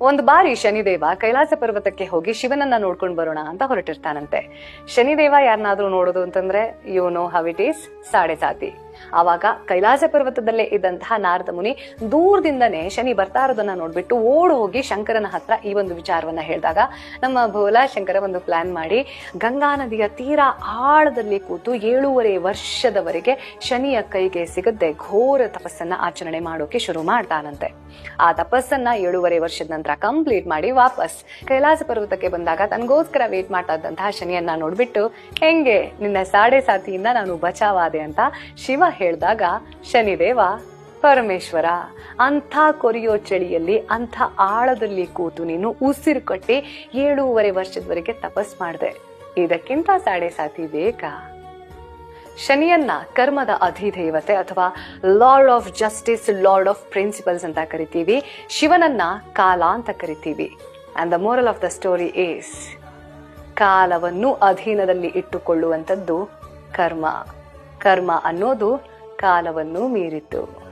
ಒಂದು ಬಾರಿ ಶನಿದೇವ ಕೈಲಾಸ ಪರ್ವತಕ್ಕೆ ಹೋಗಿ ಶಿವನನ್ನ ನೋಡ್ಕೊಂಡು ಬರೋಣ ಅಂತ ಹೊರಟಿರ್ತಾನಂತೆ. ಶನಿದೇವ ಯಾರನ್ನಾದ್ರೂ ನೋಡೋದು ಅಂತಂದ್ರೆ you know how it is Sade Sati. ಆವಾಗ ಕೈಲಾಸ ಪರ್ವತದಲ್ಲೇ ಇದ್ದಂತಹ ನಾರದ ಮುನಿ ದೂರದಿಂದನೇ ಶನಿ ಬರ್ತಾ ಇರೋದನ್ನ ನೋಡ್ಬಿಟ್ಟು ಓಡ್ ಹೋಗಿ ಶಂಕರನ ಹತ್ರ ಈ ಒಂದು ವಿಚಾರವನ್ನ ಹೇಳಿದಾಗ ನಮ್ಮ ಭೋಲಾ ಶಂಕರ ಒಂದು ಪ್ಲಾನ್ ಮಾಡಿ ಗಂಗಾ ನದಿಯ ತೀರಾ ಆಳದಲ್ಲಿ ಕೂತು ಏಳೂವರೆ ವರ್ಷದವರೆಗೆ ಶನಿಯ ಕೈಗೆ ಸಿಗದೆ ಘೋರ ತಪಸ್ಸನ್ನ ಆಚರಣೆ ಮಾಡೋಕೆ ಶುರು ಮಾಡ್ತಾನಂತೆ. ಆ ತಪಸ್ಸನ್ನ ಏಳೂವರೆ ವರ್ಷದ ನಂತರ ಕಂಪ್ಲೀಟ್ ಮಾಡಿ ವಾಪಸ್ ಕೈಲಾಸ ಪರ್ವತಕ್ಕೆ ಬಂದಾಗ ತನಗೋಸ್ಕರ ವೇಟ್ ಮಾಡ್ತಾ ಇದ್ದಂತಹ ಶನಿಯನ್ನ ನೋಡ್ಬಿಟ್ಟು, ಹೆಂಗೆ ನಿನ್ನ ಸಾಡೆ ಸಾತಿಯಿಂದ ನಾನು ಬಚಾವಾದೆ ಅಂತ ಶಿವ ಹೇಳಿದಾಗ ಶನಿದೇವ, ಪರಮೇಶ್ವರ, ಅಂಥ ಕೊರಿಯೋ ಚಳಿಯಲ್ಲಿ, ಅಂಥ ಆಳದಲ್ಲಿ ಕೂತು ನೀನು ಉಸಿರು ಕಟ್ಟಿ ಏಳೂವರೆ ವರ್ಷದವರೆಗೆ ತಪಸ್ ಮಾಡಿದೆ. ಇದಕ್ಕಿಂತ ಸಾಡೆ ಸಾತಿ ಬೇಕಾ ಶನಿಯನ್ನ ಕರ್ಮದ ಅಧಿದೇವತೆ ಅಥವಾ lord of justice lord of principles ಅಂತ ಕರಿತೀವಿ. ಶಿವನನ್ನ ಕಾಲ ಅಂತ ಕರಿತೀವಿ. And the moral of the story is ಕಾಲವನ್ನು ಅಧೀನದಲ್ಲಿ ಇಟ್ಟುಕೊಳ್ಳುವಂಥದ್ದು ಕರ್ಮ. ಕರ್ಮ ಅನ್ನೋದು ಕಾಲವನ್ನು ಮೀರಿತು